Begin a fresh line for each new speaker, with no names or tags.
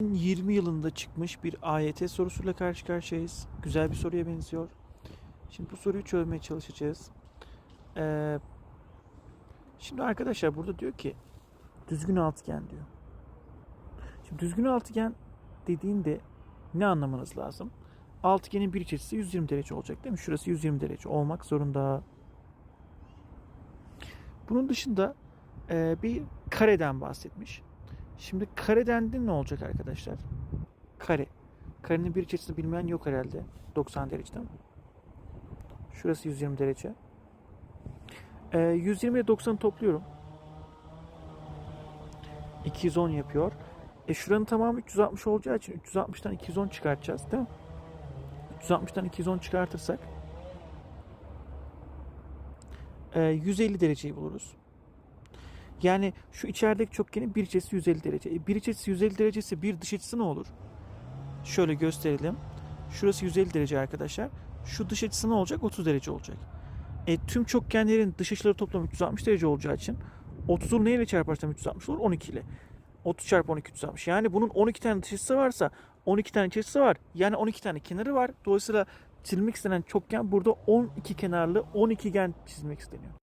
2020 yılında çıkmış bir AYT sorusuyla karşı karşıyayız. Güzel bir soruya benziyor. Şimdi bu soruyu çözmeye çalışacağız. Ee, şimdi arkadaşlar burada diyor ki düzgün altıgen diyor. Şimdi düzgün altıgen dediğinde ne anlamanız lazım? Altıgenin bir iç açısı 120 derece olacak değil mi? Şurası 120 derece olmak zorunda. Bunun dışında e, bir kareden bahsetmiş. Şimdi kareden de ne olacak arkadaşlar? Kare. Karenin bir iç açısını bilmeyen yok herhalde. 90 derece değil mi? Şurası 120 derece. Ee, 120 ile 90'ı topluyorum. 210 yapıyor. E şuranın tamamı 360 olacağı için 360'tan 210 çıkartacağız değil mi? 360'tan 210 çıkartırsak e, 150 dereceyi buluruz. Yani şu içerideki çokgenin bir iç açısı 150 derece. E, bir iç açısı 150 derecesi bir dış açısı ne olur? Şöyle gösterelim. Şurası 150 derece arkadaşlar. Şu dış açısı ne olacak? 30 derece olacak. E, tüm çokgenlerin dış açıları toplamı 360 derece olacağı için 30'u neyle çarparsam 360 olur? 12 ile. 30 çarpı 12 360. Yani bunun 12 tane dış açısı varsa 12 tane iç açısı var. Yani 12 tane kenarı var. Dolayısıyla çizilmek istenen çokgen burada 12 kenarlı 12 gen çizilmek isteniyor.